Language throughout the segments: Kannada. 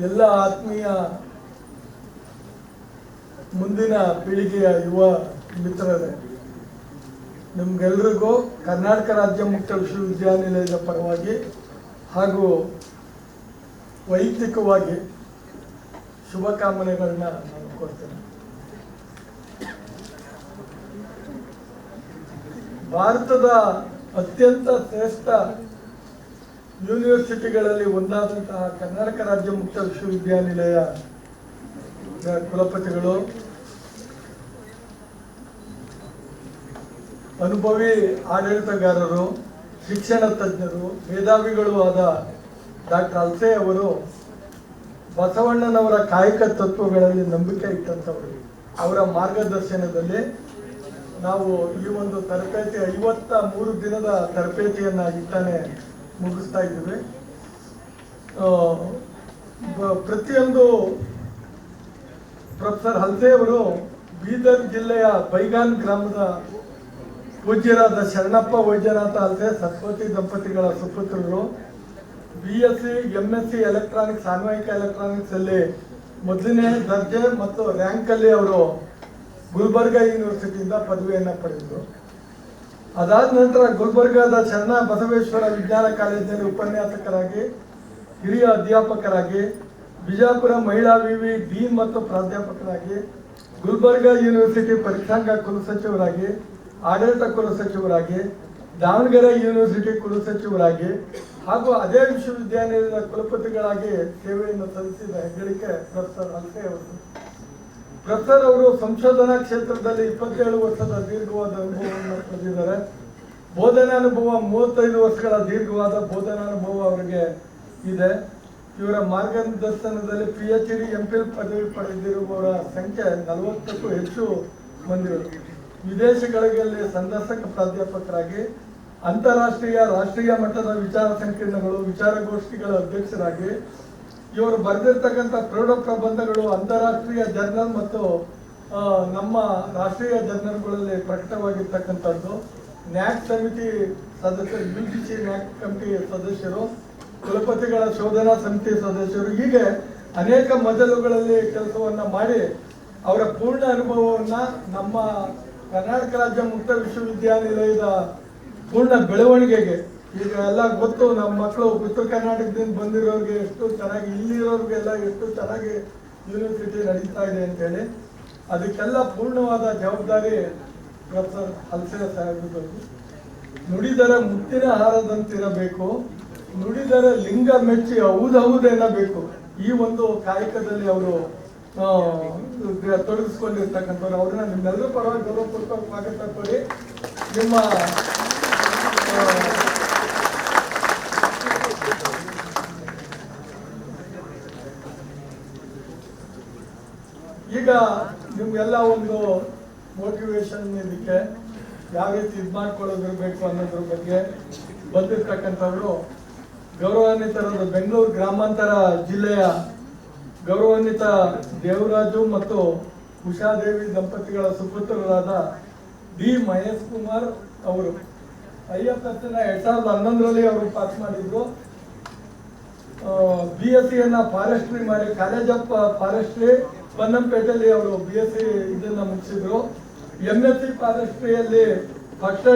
ಎಲ್ಲ ಆತ್ಮೀಯ ಮುಂದಿನ ಪೀಳಿಗೆಯ ಯುವ ಮಿತ್ರರೇ, ನಿಮ್ಗೆಲ್ರಿಗೂ ಕರ್ನಾಟಕ ರಾಜ್ಯ ಮುಕ್ತ ವಿಶ್ವವಿದ್ಯಾನಿಲಯದ ಪರವಾಗಿ ಹಾಗೂ ವೈಯಕ್ತಿಕವಾಗಿ ಶುಭಕಾಮನೆಗಳನ್ನ ನಾನು ಕೊಡ್ತೇನೆ ಭಾರತದ ಅತ್ಯಂತ ಶ್ರೇಷ್ಠ ಯೂನಿವರ್ಸಿಟಿಗಳಲ್ಲಿ ಒಂದಾದಂತಹ ಕರ್ನಾಟಕ ರಾಜ್ಯ ಮುಕ್ತ ವಿಶ್ವವಿದ್ಯಾನಿಲಯ ಕುಲಪತಿಗಳು. ಅನುಭವಿ ಆಡಳಿತಗಾರರು, ಶಿಕ್ಷಣ ತಜ್ಞರು, ಮೇಧಾವಿಗಳು ಆದ ಡಾಕ್ಟರ್ ಅಲ್ಸೆ ಅವರು ಬಸವಣ್ಣನವರ ಕಾಯಕ ತತ್ವಗಳಲ್ಲಿ ನಂಬಿಕೆ ಇಟ್ಟಂಥವರು ಅವರ ಮಾರ್ಗದರ್ಶನದಲ್ಲಿ ನಾವು ಈ ಒಂದು ತರಬೇತಿ ಐವತ್ತ ಮೂರು ದಿನದ ತರಬೇತಿಯನ್ನ ಇಟ್ಟಾನೆ ಮುಗಿಸ್ತಾ ಇದ್ದೇವೆ. ಪ್ರತಿಯೊಂದು ಪ್ರೊಫೆಸರ್ ಹಲ್ಸೆ ಅವರು ಬೀದರ್ ಜಿಲ್ಲೆಯ ಬೈಗಾನ್ ಗ್ರಾಮದ ಪೂಜ್ಯರಾದ ಶರಣಪ್ಪ ವೈದ್ಯನಾಥ ಹಲ್ಸೆ, ಸರಸ್ವತಿ ದಂಪತಿಗಳ ಸುಪುತ್ರರು. B S C M S C electronics ಅನ್ವಯಿಕ ಎಲೆಕ್ಟ್ರಾನಿಕ್ಸ್ ಅಲ್ಲಿ ಮೊದಲನೇ ದರ್ಜೆ ಮತ್ತು ರ್ಯಾಂಕ್ ಅಲ್ಲಿ ಅವರು ಗುಲ್ಬರ್ಗ ಯೂನಿವರ್ಸಿಟಿಯಿಂದ ಪದವಿಯನ್ನು ಪಡೆದರು. ಅದಾದ ನಂತರ ಗುಲ್ಬರ್ಗಾದ ಚನ್ನ ಬಸವೇಶ್ವರ ವಿಜ್ಞಾನ ಕಾಲೇಜಿನಲ್ಲಿ ಉಪನ್ಯಾಸಕರಾಗಿ, ಹಿರಿಯ ಅಧ್ಯಾಪಕರಾಗಿ, ಬಿಜಾಪುರ ಮಹಿಳಾ ವಿವಿ ಡೀನ್ ಮತ್ತು ಪ್ರಾಧ್ಯಾಪಕರಾಗಿ, ಗುಲ್ಬರ್ಗ ಯೂನಿವರ್ಸಿಟಿ ಪರೀಕ್ಷಾಂಗ ಕುಲಸಚಿವರಾಗಿ ಆಡಳಿತ ಕುಲಸಚಿವರಾಗಿ ದಾವಣಗೆರೆ ಯೂನಿವರ್ಸಿಟಿ ಕುಲಸಚಿವರಾಗಿ ಹಾಗೂ ಅದೇ ವಿಶ್ವವಿದ್ಯಾನಿಲಯದ ಕುಲಪತಿಗಳಾಗಿ ಸೇವೆಯನ್ನು ಸಲ್ಲಿಸಿದ ಹೆಗ್ಗಳಿಕೆ ಪ್ರೊಫೆಸರ್ ಹಲ್ಸೆ ಅವರು. ಪ್ರೊಫೆಸರ್ ಅವರು ಸಂಶೋಧನಾ ಕ್ಷೇತ್ರದಲ್ಲಿ ಇಪ್ಪತ್ತೇಳು ವರ್ಷದ ದೀರ್ಘವಾದ ಅನುಭವವನ್ನು ಹೊಂದಿದ್ದಾರೆ ಬೋಧನಾನುಭವ ಮೂವತ್ತೈದು ವರ್ಷಗಳ ದೀರ್ಘವಾದ ಬೋಧನಾನುಭವ ಅವರಿಗೆ ಇದೆ. ಇವರ ಮಾರ್ಗದರ್ಶನದಲ್ಲಿ P H D M Phil ಪದವಿ ಪಡೆದಿರುವವರ ಸಂಖ್ಯೆ ನಲವತ್ತಕ್ಕೂ ಹೆಚ್ಚು ಮಂದಿಗಳು ವಿದೇಶಗಳಲ್ಲಿ ಸಂದರ್ಶಕ ಪ್ರಾಧ್ಯಾಪಕರಾಗಿ, ಅಂತಾರಾಷ್ಟ್ರೀಯ ರಾಷ್ಟ್ರೀಯ ಮಟ್ಟದ ವಿಚಾರ ಸಂಕಿರಣಗಳು ವಿಚಾರಗೋಷ್ಠಿಗಳ ಅಧ್ಯಕ್ಷರಾಗಿ ಇವರು ಬರೆದಿರ್ತಕ್ಕಂಥ ಪ್ರೌಢ ಪ್ರಬಂಧಗಳು ಅಂತಾರಾಷ್ಟ್ರೀಯ ಜರ್ನಲ್ ಮತ್ತು ನಮ್ಮ ರಾಷ್ಟ್ರೀಯ ಜರ್ನಲ್ಗಳಲ್ಲಿ ಪ್ರಕಟವಾಗಿರ್ತಕ್ಕಂಥದ್ದು. ನ್ಯಾಕ್ ಸಮಿತಿ ಸದಸ್ಯರು U G C NAAC committee ಸದಸ್ಯರು, ಕುಲಪತಿಗಳ ಶೋಧನಾ ಸಮಿತಿ ಸದಸ್ಯರು, ಹೀಗೆ ಅನೇಕ ಮಜಲುಗಳಲ್ಲಿ ಕೆಲಸವನ್ನು ಮಾಡಿ ಅವರ ಪೂರ್ಣ ಅನುಭವವನ್ನು ನಮ್ಮ ಕರ್ನಾಟಕ ರಾಜ್ಯ ಮುಕ್ತ ವಿಶ್ವವಿದ್ಯಾನಿಲಯದ ಪೂರ್ಣ ಬೆಳವಣಿಗೆಗೆ ಈಗ ಎಲ್ಲ ಗೊತ್ತು ನಮ್ಮ ಮಕ್ಕಳು ಉತ್ತರ ಕರ್ನಾಟಕದಿಂದ ಬಂದಿರೋರಿಗೆ ಎಷ್ಟು ಚೆನ್ನಾಗಿ, ಇಲ್ಲಿರೋರಿಗೆಲ್ಲ ಎಷ್ಟು ಚೆನ್ನಾಗಿ ಯೂನಿವರ್ಸಿಟಿ ನಡೀತಾ ಇದೆ ಅಂತೇಳಿ, ಅದಕ್ಕೆಲ್ಲ ಪೂರ್ಣವಾದ ಜವಾಬ್ದಾರಿ ಪ್ರೊಫೆಸರ್ ಹಲ್ಸೆ ಸಾಹೇಬ್ರದ್ದು. ನುಡಿದರ ಮುತ್ತಿನ ಹಾರದಂತಿರಬೇಕು, ನುಡಿದರ ಲಿಂಗ ಮೆಚ್ಚಿ ಹೌದೌದೆನ್ನಬೇಕು ಈ ಒಂದು ಕಾಯಕದಲ್ಲಿ ಅವರು ತೊಡಗಿಸ್ಕೊಂಡಿರ್ತಕ್ಕಂಥವ್ರು. ಅವ್ರನ್ನ ನಿಮ್ಮೆಲ್ಲರೂ ಪರವಾಗಿ ಗೌರವಪೂರ್ವಕ ಸ್ವಾಗತ ಕೊಡಿ ನಿಮ್ಮ ಈಗ ನಿಮ್ಗೆಲ್ಲ ಒಂದು ಮೋಟಿವೇಶನ್ ಇದಕ್ಕೆ ಯಾವ ರೀತಿ ಇದು ಮಾಡ್ಕೊಳ್ಳೋದಿರ್ಬೇಕು ಅನ್ನೋದ್ರ ಬಗ್ಗೆ ಬಂದಿರ್ತಕ್ಕಂಥವ್ರು ಗೌರವಾನ್ವಿತರಾದ ಬೆಂಗಳೂರು ಗ್ರಾಮಾಂತರ ಜಿಲ್ಲೆಯ ಗೌರವಾನ್ವಿತ ದೇವರಾಜು ಮತ್ತು ಉಷಾದೇವಿ ದಂಪತಿಗಳ ಸುಪುತ್ರರಾದ ಡಿ ಮಹೇಶ್ ಕುಮಾರ್ ಅವರು. ಐ ಎಫ್ ಎಸ್ ಎರಡ್ ಸಾವಿರದ ಹನ್ನೊಂದರಲ್ಲಿ ಅವರು ಪಾಸ್ ಮಾಡಿದ್ರು. ಬಿ ಎಸ್ ಸಿಯನ್ನು ಫಾರೆಸ್ಟ್ರಿ ಮಾಡಿ ಕಾಲೇಜ್ ಆಫ್ ಫಾರೆಸ್ಟ್ರಿ ಪನ್ನಂಪೇಟೆಯಲ್ಲಿ ಅವರು ಬಿ ಎಸ್ ಸಿ ಇದನ್ನ ಮುಗಿಸಿದ್ರು. M S C ಫಾರೆಸ್ಟ್ರಿಯಲ್ಲಿ first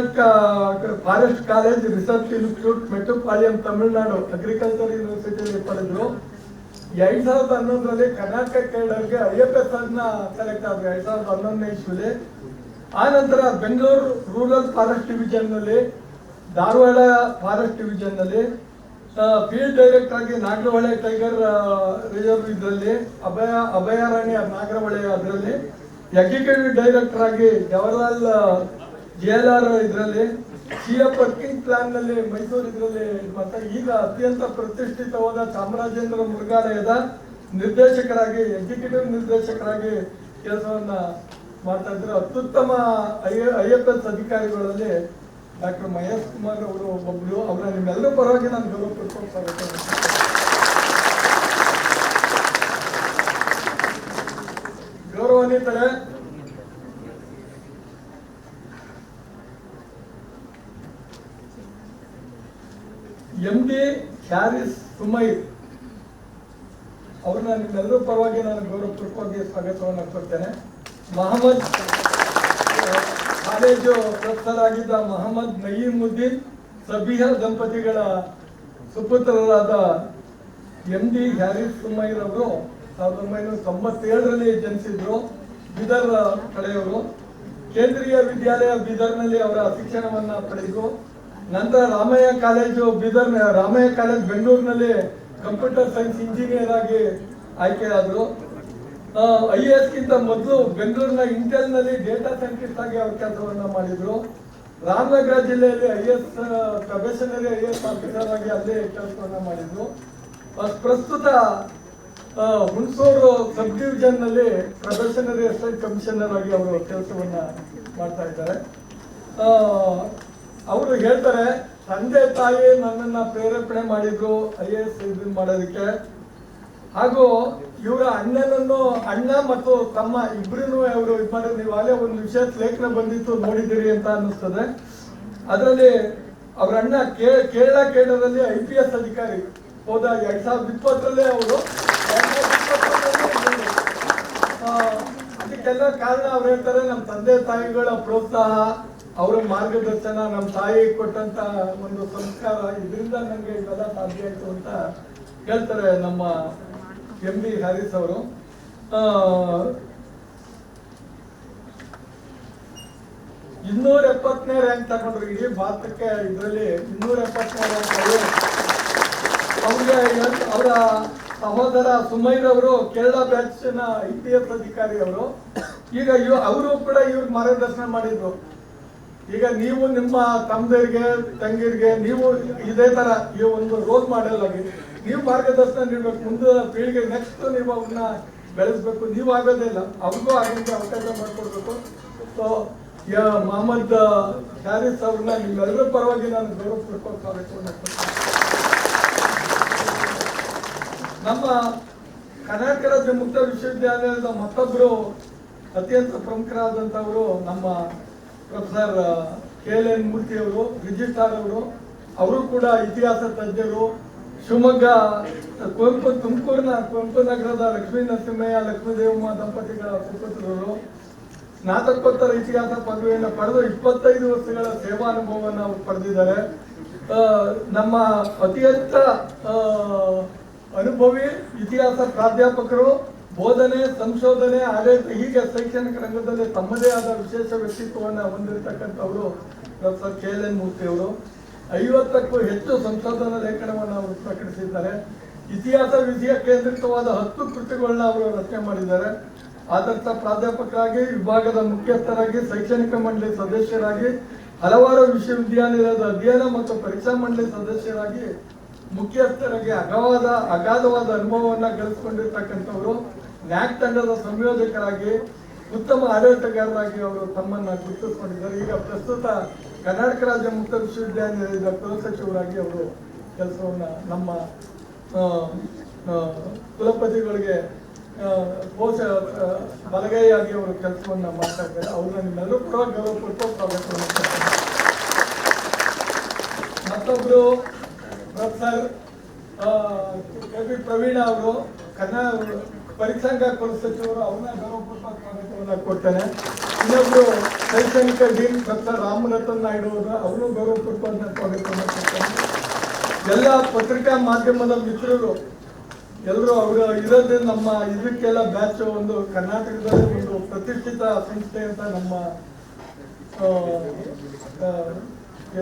forest college research institute Mettupalayam Tamil Nadu agriculture ಯೂನಿವರ್ಸಿಟಿಯಲ್ಲಿ ಪಡೆದ್ರು ಎರಡ್ ಸಾವಿರದ ಹನ್ನೊಂದರಲ್ಲಿ ಕರ್ನಾಟಕ ಕೇಡರ್ಗೆ ಐ ಎಫ್ ಎಸ್ ಅನ್ನ ಸೆಲೆಕ್ಟ್ ಆದ್ರು, ಎರಡ್ ಸಾವಿರದ ಹನ್ನೊಂದನೇ ಇಸ್ವಿಲಿ. ಆ ನಂತರ ಬೆಂಗಳೂರು ರೂರಲ್ ಫಾರೆಸ್ಟ್ ಡಿವಿಷನ್ನಲ್ಲಿ ಧಾರವಾಡ ಫಾರೆಸ್ಟ್ ಡಿವಿಷನ್ನಲ್ಲಿ ಫೀಲ್ಡ್ ಡೈರೆಕ್ಟರ್ ಆಗಿ ನಾಗರಹೊಳೆ ಟೈಗರ್ ರಿಸರ್ವ್ ಇದರಲ್ಲಿ, ಅಭಯ, ಅಭಯಾರಣ್ಯ, ನಾಗರಹೊಳೆ ಅದರಲ್ಲಿ. ಎಕ್ಸಿಕ್ಯೂಟಿವ್ ಡೈರೆಕ್ಟರ್ ಆಗಿ ಜವಾಹರ್ಲಾಲ್ ಜಿ ಎಲ್ ಆರ್ ಇದರಲ್ಲಿ. ಸಿ ಎಫ್ ವರ್ಕಿಂಗ್ ಪ್ಲಾನ್ನಲ್ಲಿ ಮೈಸೂರು ಇದರಲ್ಲಿ ಮತ್ತೆ ಈಗ ಅತ್ಯಂತ ಪ್ರತಿಷ್ಠಿತವಾದ ಚಾಮರಾಜೇಂದ್ರ ಮೃಗಾಲಯದ ನಿರ್ದೇಶಕರಾಗಿ ಎಕ್ಸಿಕ್ಯೂಟಿವ್ ನಿರ್ದೇಶಕರಾಗಿ ಕೆಲಸವನ್ನ ಮಾಡ್ತಾ ಇದ್ರು. ಅತ್ಯುತ್ತಮ ಐ ಐ ಎಫ್ ಎಸ್ ಅಧಿಕಾರಿಗಳಲ್ಲಿ ಡಾಕ್ಟರ್ ಮಹೇಶ್ ಕುಮಾರ್ ಅವರು ಒಬ್ಬೊಬ್ಬರು ಅವರ ನಿಮ್ಮೆಲ್ಲರ ಪರವಾಗಿ ನಾನು ಗೌರವ ಮಾಡ್ತೀನಿ. ಗೌರವಾನ್ವಿತರೆ ಎಂ ಡಿ ಹ್ಯಾರಿಸ್ ಸುಮೈರ್ ಅವ್ರನ್ನ ನಿಮ್ಮೆಲ್ಲರ ಪರವಾಗಿ ನಾನು ಗೌರವ ಪಡ್ಕೊಂಡು ಸ್ವಾಗತವನ್ನು ಕೊಡ್ತೇನೆ ಮಹಮ್ಮದ್ ಕಾಲೇಜು ಸದಸ್ಯರಾಗಿದ್ದ ಮೊಹಮ್ಮದ್ ನಯೀಮುದ್ದೀನ್ ಸಬಿಹರ್ ದಂಪತಿಗಳ ಸುಪುತ್ರರಾದ ಎಂ ಡಿ ಹ್ಯಾರಿಸ್ ಸುಮೈರ್ ಅವರು ಸಾವಿರದ ಒಂಬೈನೂರ ತೊಂಬತ್ತೇಳರಲ್ಲಿ ಜನಿಸಿದ್ರು ಬೀದರ್ ಕಡೆಯವರು. ಕೇಂದ್ರೀಯ ವಿದ್ಯಾಲಯ ಬೀದರ್ನಲ್ಲಿ ಅವರ ಶಿಕ್ಷಣವನ್ನ ಪಡೆದು ನಂತರ ರಾಮಯ್ಯ ಕಾಲೇಜು ಬೀದರ್ ರಾಮಯ್ಯ ಕಾಲೇಜ್ ಬೆಂಗಳೂರಿನಲ್ಲಿ ಕಂಪ್ಯೂಟರ್ ಸೈನ್ಸ್ ಇಂಜಿನಿಯರ್ ಆಗಿ ಆಯ್ಕೆಯಾದರು. ಐ ಎ ಗಿಂತ ಮೊದಲು ಬೆಂಗಳೂರಿನ ಇಂಟೆಲ್ನಲ್ಲಿ ಡೇಟಾ ಸೈಂಟಿಸ್ಟ್ ಆಗಿ ಅವ್ರ ಕೆಲಸವನ್ನ ಮಾಡಿದ್ರು. ರಾಮನಗರ ಜಿಲ್ಲೆಯಲ್ಲಿ I S probationary I S officer ಆಗಿ ಅಲ್ಲೇ ಕೆಲಸವನ್ನ ಮಾಡಿದ್ರು. ಪ್ರಸ್ತುತ ಹುಣಸೂರು ಸಬ್ ಡಿವಿಷನ್ನಲ್ಲಿ ಪ್ರೊಫೆಷನರಿ ಅಸಿಸ್ಟೆಂಟ್ ಕಮಿಷನರ್ ಆಗಿ ಅವರು ಕೆಲಸವನ್ನು ಮಾಡ್ತಾ ಇದ್ದಾರೆ. ಅವರು ಹೇಳ್ತಾರೆ, ತಂದೆ ತಾಯಿ ನನ್ನನ್ನ ಪ್ರೇರೇಪಣೆ ಮಾಡಿದ್ರು ಐ ಎ ಎಸ್ ಇದನ್ನು ಮಾಡೋದಕ್ಕೆ. ಹಾಗೂ ಇವರ ಅಣ್ಣನನ್ನು ಅಣ್ಣ ಮತ್ತು ತಮ್ಮ ಇಬ್ಬರನ್ನು ಅವರು ಇಬ್ಬರು ನೀವು ಅಲ್ಲೇ ಒಂದು ವಿಶೇಷ ಲೇಖನ ಬಂದಿತ್ತು, ನೋಡಿದ್ದೀರಿ ಅಂತ ಅನ್ನಿಸ್ತದೆ. ಅದರಲ್ಲಿ ಅವರ ಅಣ್ಣ ಕೇರಳ ಕೇಂದ್ರದಲ್ಲಿ ಐ ಪಿ ಎಸ್ ಅಧಿಕಾರಿ. ಹೋದ? ಎರಡ್ ಸಾವಿರದ ಇಪ್ಪತ್ತರಲ್ಲೇ ಅವರು. ಅದಕ್ಕೆಲ್ಲ ಕಾರಣ ಅವ್ರು ಹೇಳ್ತಾರೆ ನಮ್ಮ ತಂದೆ ತಾಯಿಗಳ ಪ್ರೋತ್ಸಾಹ, ಅವರ ಮಾರ್ಗದರ್ಶನ ನಮ್ಮ ತಾಯಿ ಕೊಟ್ಟಂತ ಒಂದು ಸಂಸ್ಕಾರ, ಇದರಿಂದ ನನಗೆ ಇವೆಲ್ಲ ಸಾಧ್ಯ ಆಯ್ತು ಅಂತ ಹೇಳ್ತಾರೆ ನಮ್ಮ ಎಂ ಬಿ ಹ್ಯಾರಿಸ್ ಅವರು ಇನ್ನೂರ ಎಪ್ಪತ್ತನೇ ರ್ಯಾಂಕ್ ತಗೊಂಡ್ರು. ಇಡೀ ಭಾರತಕ್ಕೆ ಇದರಲ್ಲಿ ಇನ್ನೂರ ಎಪ್ಪತ್ತನೇ ರ್ಯಾಂಕ್ ಅವ್ರಿಗೆ ಅವರ ಸಹೋದರ ಸುಮೈರ್ ಅವರು, ಕೇರಳ ಬ್ಯಾಚ್ನ ಐ ಪಿ ಎಸ್ ಅಧಿಕಾರಿ ಅವರು, ಈಗ ಇವ್ ಅವರು ಕೂಡ ಇವ್ರಿಗೆ ಮಾರ್ಗದರ್ಶನ ಮಾಡಿದ್ರು. ಈಗ ನೀವು ನಿಮ್ಮ ತಮ್ಮದರಿಗೆ ತಂಗಿರಿಗೆ ನೀವು ಇದೇ ತರ ಈ ಒಂದು ರೋಲ್ ಮಾಡೆಲ್ ಆಗಿ ನೀವು ಮಾರ್ಗದರ್ಶನ ನೀಡಬೇಕು. ಮುಂದೆ ಪೀಳಿಗೆ ನೆಕ್ಸ್ಟ್ ನೀವು ಅವನ್ನ ಬೆಳೆಸ್ಬೇಕು. ನೀವು ಆಗೋದೇ ಇಲ್ಲ. ಅವ್ರಿಗೂ ಆಗಲಿಕ್ಕೆ ಅವಕಾಶ ಮಾಡಿಕೊಡ್ಬೇಕು. ಸೊ ಮೊಹಮ್ಮದ್ ಹ್ಯಾರಿಸ್ ಅವ್ರನ್ನ ನಿಮ್ಮೆಲ್ಲರ ಪರವಾಗಿ ನಾನು ಗೌರವ ಸ್ವಾಗತವನ್ನು ನಮ್ಮ ಕರ್ನಾಟಕ ರಾಜ್ಯ ಮುಕ್ತ ವಿಶ್ವವಿದ್ಯಾಲಯದ ಮತ್ತೊಬ್ಬರು ಅತ್ಯಂತ ಪ್ರಮುಖರಾದಂಥವರು ನಮ್ಮ ಪ್ರೊಫೆಸರ್ ಕೆ ಎಲ್ ಎನ್ ಮೂರ್ತಿಯವರು ರಿಜಿಸ್ಟ್ರಾರ್ ಅವರು ಅವರು ಕೂಡ ಇತಿಹಾಸ ತಜ್ಞರು. ಶಿವಮೊಗ್ಗ ಕುವೆಂಪು ತುಮಕೂರಿನ ಕುವೆಂಪು ನಗರದ ಲಕ್ಷ್ಮೀ ನರಸಿಂಹಯ್ಯ ಲಕ್ಷ್ಮೀದೇವಮ್ಮ ದಂಪತಿಗಳ ಸುಪುತ್ರರು ಸ್ನಾತಕೋತ್ತರ ಇತಿಹಾಸ ಪದವಿಯನ್ನು ಪಡೆದು ಇಪ್ಪತ್ತೈದು ವರ್ಷಗಳ ಸೇವಾ ಅನುಭವವನ್ನು ಅವರು ಪಡೆದಿದ್ದಾರೆ. ನಮ್ಮ ಆ, ಅನುಭವಿ ಇತಿಹಾಸ ಪ್ರಾಧ್ಯಾಪಕರು ಬೋಧನೆ, ಸಂಶೋಧನೆ ಆಡಳಿತ ಹೀಗೆ ಶೈಕ್ಷಣಿಕ ರಂಗದಲ್ಲಿ ತಮ್ಮದೇ ಆದ ವಿಶೇಷ ವ್ಯಕ್ತಿತ್ವವನ್ನು ಹೊಂದಿರತಕ್ಕಂಥವರು ಡಾಕ್ಟರ್ ಕೆ ಎಲ್ ಎನ್ ಮೂರ್ತಿಯವರು ಐವತ್ತಕ್ಕೂ ಹೆಚ್ಚು ಸಂಶೋಧನಾ ಲೇಖನವನ್ನು ಅವರು ಪ್ರಕಟಿಸಿದ್ದಾರೆ. ಇತಿಹಾಸ ವಿಧಿಯ ಕೇಂದ್ರಿತವಾದ ಹತ್ತು ಕೃತಿಗಳನ್ನ ಅವರು ರಚನೆ ಮಾಡಿದ್ದಾರೆ. ಆದರ್ಶ ಪ್ರಾಧ್ಯಾಪಕರಾಗಿ, ವಿಭಾಗದ ಮುಖ್ಯಸ್ಥರಾಗಿ, ಶೈಕ್ಷಣಿಕ ಮಂಡಳಿ ಸದಸ್ಯರಾಗಿ, ಹಲವಾರು ವಿಶ್ವವಿದ್ಯಾನಿಲಯದ ಅಧ್ಯಯನ ಮತ್ತು ಪರೀಕ್ಷಾ ಮಂಡಳಿ ಸದಸ್ಯರಾಗಿ ಮುಖ್ಯಸ್ಥರಾಗಿ ಅಗವಾದ ಅಗಾಧವಾದ ಅನುಭವವನ್ನು ಗಳಿಸಿಕೊಂಡಿರ್ತಕ್ಕಂಥವರು. ನ್ಯಾಕ್ ತಂಡದ ಸಂಯೋಜಕರಾಗಿ, ಉತ್ತಮ ಆಡಳಿತಗಾರರಾಗಿ ಅವರು ತಮ್ಮನ್ನು ಗುರುತಿಸಿಕೊಂಡಿದ್ದಾರೆ. ಈಗ ಪ್ರಸ್ತುತ ಕರ್ನಾಟಕ ರಾಜ್ಯ ಮುಕ್ತ ವಿಶ್ವವಿದ್ಯಾನಿಲಯದ ಕುಲಸಚಿವರಾಗಿ ಅವರು ಕೆಲಸವನ್ನು ನಮ್ಮ ಕುಲಪತಿಗಳಿಗೆ ಕೋಶ ಬಲಗೈಯಾಗಿ ಅವರು ಕೆಲಸವನ್ನು ಮಾಡ್ತಾ ಇದ್ದಾರೆ. ಅವ್ರನ್ನ ನಿಮ್ಮೆಲ್ಲರೂ ಕೂಡ ಗೌರವ ಸ್ವಾಗತವನ್ನು ಮತ್ತೊಬ್ಬರು ಪ್ರೊಫೆಸರ್ ಕೆ ಪಿ ಪ್ರವೀಣ ಅವರು ಕನ್ನಡ ಪರೀಕ್ಷಾಂಗ ಕುಲಸಚಿವರು ಅವ್ರನ್ನ ಗೌರವಪೂರ್ವಕ ಕಾರ್ಯಕ್ರಮವನ್ನು ಕೊಡ್ತಾರೆ. ಇನ್ನೊಬ್ರು ಶೈಕ್ಷಣಿಕ ಡೀನ್ ಡಾಕ್ಟರ್ ರಾಮರತನ್ ನಾಯ್ಡು ಅವರು ಅವರು ಗೌರವಪೂರ್ವಕ ಸ್ವಾಗತವನ್ನ ಕೊಡ್ತಾರೆ. ಎಲ್ಲ ಪತ್ರಿಕಾ ಮಾಧ್ಯಮದ ಮಿತ್ರರು ಎಲ್ಲರೂ ಅವರು ಇರೋದೇ ನಮ್ಮ ಇದಕ್ಕೆಲ್ಲ ಬ್ಯಾಚ್ ಒಂದು ಕರ್ನಾಟಕದಲ್ಲಿ ಒಂದು ಪ್ರತಿಷ್ಠಿತ ಸಂಸ್ಥೆ ಅಂತ ನಮ್ಮ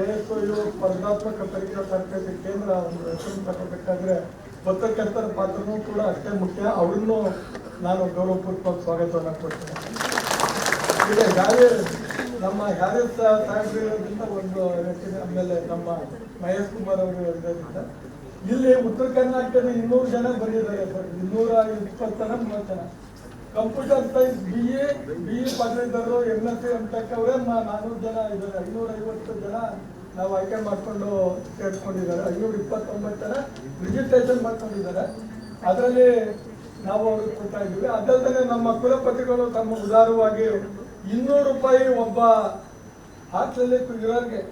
ಎಸ್ ಸ್ಪರ್ಧಾತ್ಮಕ ಪರೀಕ್ಷಾ ತರಬೇತಿ ಕೇಂದ್ರ ಒಂದು ಹೆಸರು ತಗೋಬೇಕಾದ್ರೆ ಪತ್ರಕರ್ತರ ಪಾತ್ರನೂ ಕೂಡ ಅಷ್ಟೇ ಮುಖ್ಯ. ಅವ್ರನ್ನೂ ನಾನು ಗೌರವಪೂರ್ವಕ ಸ್ವಾಗತವನ್ನು ಕೊಡ್ತೇನೆ. ಈಗ ಯಾರೇ ನಮ್ಮ ಯಾರೇ ಇರೋದ್ರಿಂದ ಒಂದು ಹೇಳ್ತೀನಿ. ಆಮೇಲೆ ನಮ್ಮ ಮಹೇಶ್ ಕುಮಾರ್ ಅವರು ಇರೋದ್ರಿಂದ ಇಲ್ಲಿ ಉತ್ತರ ಕರ್ನಾಟಕದ ಇನ್ನೂರು ಜನ ಬಂದಿದ್ದಾರೆ ಸರ್. ಇನ್ನೂರ ಇಪ್ಪತ್ತು ಜನ, ಮೂವತ್ತು ಜನ. Computer science B A B A ಪದವೀಧರರು M S C M tech ಅವರೇ ನಾನ್ನೂರು ಜನ ಇದ್ದಾರೆ. ಐನೂರ ಐವತ್ತು ಜನ ನಾವು ಆಯ್ಕೆ ಮಾಡಿಕೊಂಡು ಸೇರಿಸ್ಕೊಂಡಿದ್ದಾರೆ ಐನೂರ ಇಪ್ಪತ್ತೊಂಬತ್ತು ಜನ ರಿಜಿಸ್ಟ್ರೇಷನ್ ಮಾಡ್ಕೊಂಡಿದ್ದಾರೆ. ಅದರಲ್ಲಿ ನಾವು ಅವ್ರಿಗೆ ಕೊಡ್ತಾ ಇದ್ದೀವಿ. ಅದಲ್ಲದೆ ನಮ್ಮ ಕುಲಪತಿಗಳು ತಮ್ಮ ಉದಾರವಾಗಿ ಇನ್ನೂರು ರೂಪಾಯಿ ಒಬ್ಬ ಹಾಸ್ಟೆಲ್ ಇರೋರಿಗೆ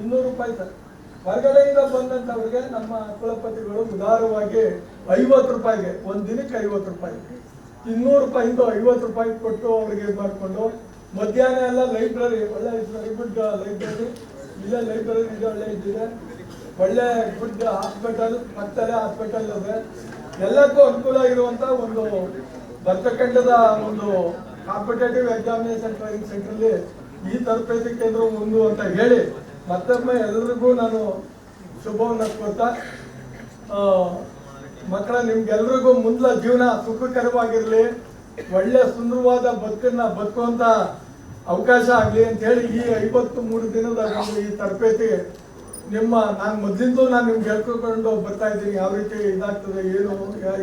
ಇನ್ನೂರು ರೂಪಾಯಿ ಸರ್. ಹೊರಗಡೆಯಿಂದ ಬಂದಂಥವ್ರಿಗೆ ನಮ್ಮ ಕುಲಪತಿಗಳು ಉದಾರವಾಗಿ ಐವತ್ತು ರೂಪಾಯಿಗೆ, ಒಂದು ದಿನಕ್ಕೆ ಐವತ್ತು ರೂಪಾಯಿ. ಇನ್ನೂರು ರೂಪಾಯಿಂದ ಐವತ್ತು ರೂಪಾಯಿ ಕೊಟ್ಟು ಅವ್ರಿಗೆ ಇದು ಮಾಡಿಕೊಂಡು ಮಧ್ಯಾಹ್ನ ಎಲ್ಲ ಲೈಬ್ರರಿ, ಒಳ್ಳೆ ಗುಡ್ ಲೈಬ್ರರಿ ಇಲ್ಲೇ ಲೈಬ್ರರಿ ಇದೆ, ಒಳ್ಳೆ ಇದ್ದಿದೆ ಒಳ್ಳೆ ಗುಡ್ ಹಾಸ್ಪಿಟಲ್ ಪಕ್ಕದಲ್ಲೇ ಹಾಸ್ಪಿಟಲ್ ಇದೆ. ಎಲ್ಲಕ್ಕೂ ಅನುಕೂಲ ಇರುವಂತ ಒಂದು ಬರ್ತಕ್ಕಂಥದ ಒಂದು ಕಾಂಪಿಟೇಟಿವ್ ಎಕ್ಸಾಮಿನೇಷನ್ ಟ್ರೈನಿಂಗ್ ಸೆಂಟ್ರಲ್ಲಿ ಈ ತರಬೇತಿ ಕೇಂದ್ರ ಒಂದು ಅಂತ ಹೇಳಿ ಮತ್ತೊಮ್ಮೆ ಎಲ್ಲರಿಗೂ ನಾನು ಶುಭವನ್ನು ಕೊಡ್ತಾ ಮಕ್ಕಳ, ನಿಮ್ಗೆಲ್ರಿಗೂ ಮುಂದ ಜೀವನ ಸುಖಕರವಾಗಿರ್ಲಿ, ಒಳ್ಳೆ ಸುಂದರವಾದ ಬದುಕನ್ನ ಬದುಕುವಂತ ಅವಕಾಶ ಆಗಲಿ ಅಂತ ಹೇಳಿ ಈ ಐವತ್ತು ಮೂರು ದಿನದ ಈ ತರಬೇತಿ ನಿಮ್ಮ, ನಾನು ಮೊದಲಿಂದ ನಾನು ನಿಮ್ಗೆ ಹೇಳ್ಕೊಂಡು ಬರ್ತಾ ಇದ್ದೀನಿ, ಯಾವ ರೀತಿ ಇದಾಗ್ತದೆ, ಏನು,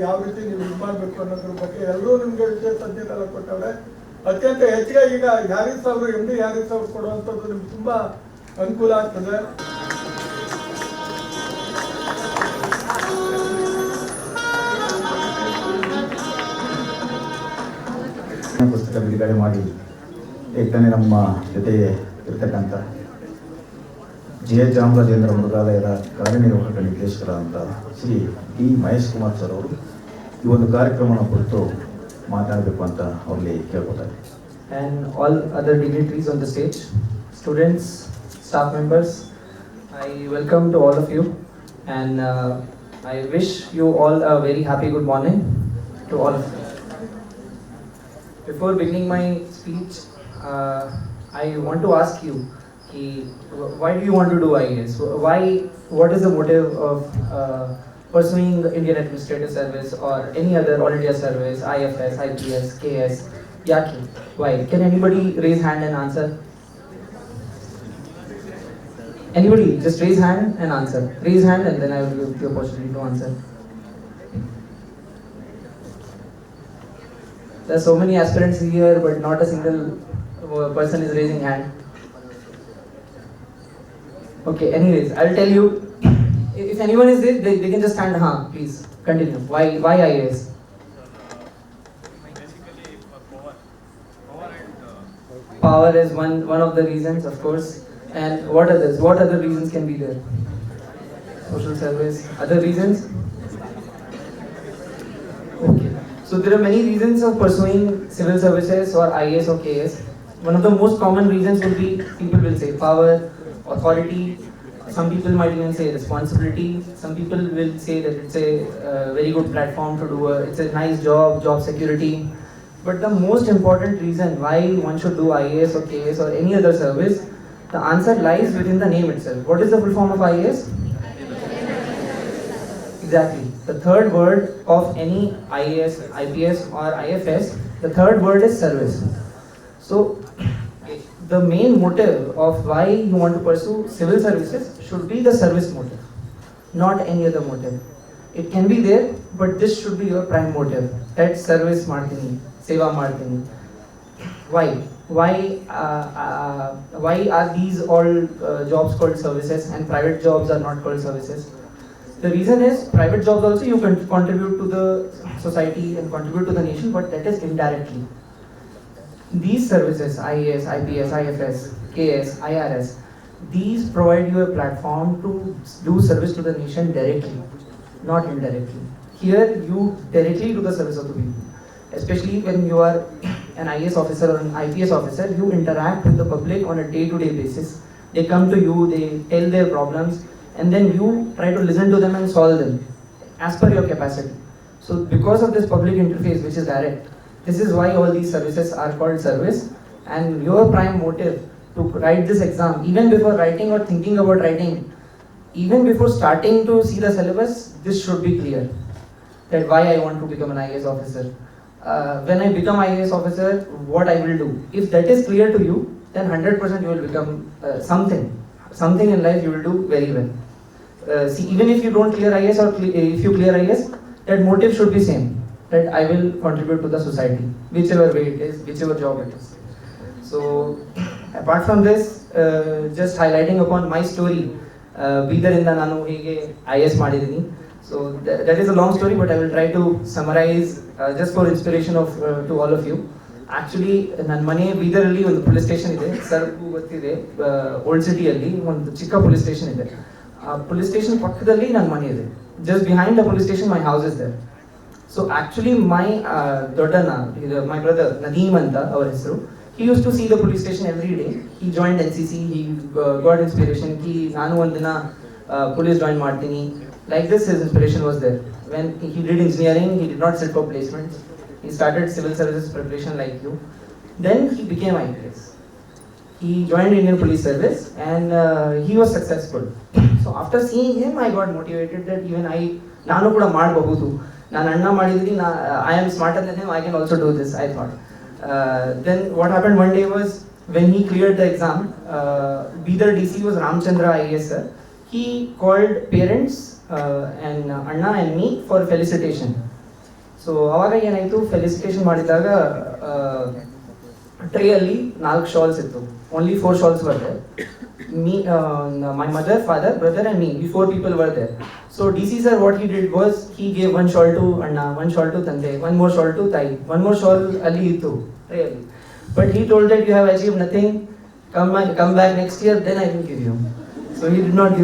ಯಾವ ರೀತಿ ನೀವು ಇದು ಮಾಡಬೇಕು ಅನ್ನೋದ್ರ ಬಗ್ಗೆ ಎಲ್ಲರೂ ನಿಮ್ಗೆ ವಿಷಯ ತಜ್ಞರೆಲ್ಲ ಕೊಟ್ಟವ್ರೆ. ಅತ್ಯಂತ ಹೆಚ್ಚಿಗೆ ಈಗ ಯಾರಿಗೆ ಸಾವಿರ ಎಂ ಡಿ ಯಾರಿ ಸಾವಿರ ಕೊಡುವಂಥದ್ದು ನಿಮ್ಗೆ ತುಂಬ ಅನುಕೂಲ ಆಗ್ತದೆ. ಪುಸ್ತಕ ಬಿಡುಗಡೆ ಮಾಡಿ ಏಕನೇ ನಮ್ಮ ಜೊತೆ ಇರ್ತಕ್ಕಂಥ ಜೆ ಎಚ್ ಚಾಮರಾಜೇಂದ್ರ ಮೃಗಾಲಯದ ಕಾರ್ಯನಿರ್ವಾಹಕ ನಿರ್ದೇಶಕರಾದಂಥ ಶ್ರೀ ಡಿ ಮಹೇಶ್ ಕುಮಾರ್ ಸರ್ ಅವರು ಈ ಒಂದು ಕಾರ್ಯಕ್ರಮವನ್ನು ಕುರಿತು ಮಾತನಾಡಬೇಕು ಅಂತ ಅವರಲ್ಲಿ ಕೇಳ್ಕೊತಾರೆ other dignitaries on the stage, students, staff members, I welcome to all of you and uh, I wish you all a very happy good morning to all of you. Before beginning my speech, uh, I want to ask you, why do you want to do IAS? Why, what is the motive of uh, pursuing Indian Administrative Service or any other All India Service, IFS, IPS, KS? Yaki. Why? Can anybody raise hand and answer? Anybody, just raise hand and answer. Raise hand and then I will give you the opportunity to answer. There are so many aspirants here, but not a single uh, person is raising hand. Okay, anyways, I'll tell you. If anyone is there, they, they can just stand. Huh, please continue. Why? Why IAS? Power is one one of the reasons, of course. And what others? What other reasons can be there? Social service. Other reasons? Okay. So there are many reasons of pursuing civil services or IAS or KS. One of the most common reasons would be people will say power, authority. Some people might even say responsibility. Some people will say that it's a uh, very good platform to do. A, it's a nice job, job security. But the most important reason why one should do IAS or KS or any other service, the answer lies within the name itself. What is the full form of IAS? Exactly. The third word of any IAS, IPS or IFS, the third word is service. So, the main motive of why you want to pursue civil services should be the service motive, not any other motive. It can be there, but this should be your prime motive. That service marketing, seva marketing. Why? Why? Uh, uh, why are these all uh, jobs called services and private jobs are not called services? The reason is private jobs also you can contribute to the society and contribute to the nation, but that is indirectly. These services, IAS, IPS, IFS, KS, IRS, these provide you a platform to do service to the nation directly, not indirectly. Here you directly do the service of the people. Especially when you are an IAS officer or an IPS officer, you interact with the public on a day-to-day basis. They come to you, they tell their problems, and then you try to listen to them and solve them as per your capacity. So because of this public interface, which is direct, this is why all these services are called service. And your prime motive to write this exam, even before writing or thinking about writing, even before starting to see the syllabus, this should be clear. That why I want to become an IAS officer. Uh, when I become IAS officer, what I will do. If that is clear to you, then 100% you will become uh, something. Something in life you will do very well. Uh, see, even if you don't clear IAS or if you clear IAS, that motive should be same. That I will contribute to the society, whichever way it is, whichever job it is. So, apart from this, uh, just highlighting upon my story, uh, ಬೀದರಿಂದ ನಾನು ಹೀಗೆ ಐ ಎಸ್ ಮಾಡಿದ್ದೀನಿ. So that is a long story but I will try to summarise just for inspiration of to all of you actually ನನ್ನ ಮನೆ ಬೀದರಲ್ಲಿ ಒಂದು ಪೊಲೀಸ್ ಸ್ಟೇಷನ್ ಇದೆ ಸರ್ಗೂ ಗೊತ್ತಿದೆ ಓಲ್ಡ್ ಸಿಟಿಯಲ್ಲಿ ಒಂದು ಚಿಕ್ಕ ಪೊಲೀಸ್ ಸ್ಟೇಷನ್ ಇದೆ. ಪೊಲೀಸ್ ಸ್ಟೇಷನ್ ಪಕ್ಕದಲ್ಲಿ ನನ್ನ ಮನೆ ಇದೆ. Just behind the police station my house is there so actually my ದೊಡ್ಡಣ್ಣ ಇದು ಮೈ ಬ್ರದರ್ ನದೀಮ್ ಅಂತ ಅವ್ರ ಹೆಸರು he use to see the police station every day he joined N C C he got inspiration ಕಿ ನಾನು ಒಂದಿನ ಪೊಲೀಸ್ ಜಾಯಿನ್ ಮಾಡ್ತೀನಿ like this his inspiration was there when he did engineering he did not sit for placements he started civil services preparation like you. Then he became IPS. He joined Indian Police Service and uh, he was successful. So after seeing him, I got motivated that even I, ನಾನು ಕೂಡ ಮಾಡಬಹುದು ನಾನು ಅಣ್ಣ ಮಾಡಿದ್ದೀನಿ ನಾ I am smarter than him I can also do this I thought then what happen one day was when he clear the exam Bidar D C was Ramachandra I S sir he called parents and ಅಣ್ಣ and me for felicitation. So ಅವಾಗ ಏನಾಯಿತು ಫೆಲಿಸಿಟೇಷನ್ ಮಾಡಿದಾಗ ಟ್ರೇಯಲ್ಲಿ ನಾಲ್ಕು ಶಾಲ್ಸ್ ಇತ್ತು. Only four shawls me, uh, my mother, father, brother, and me. We four people were there. So DC sir, what he did was he gave one shawl to Anna, one shawl to Tante, one more shawl to Tai, one more shawl Ali Itu. Really. But he told that you have achieved nothing. Come, come back next year, then I will give you. So he did not give.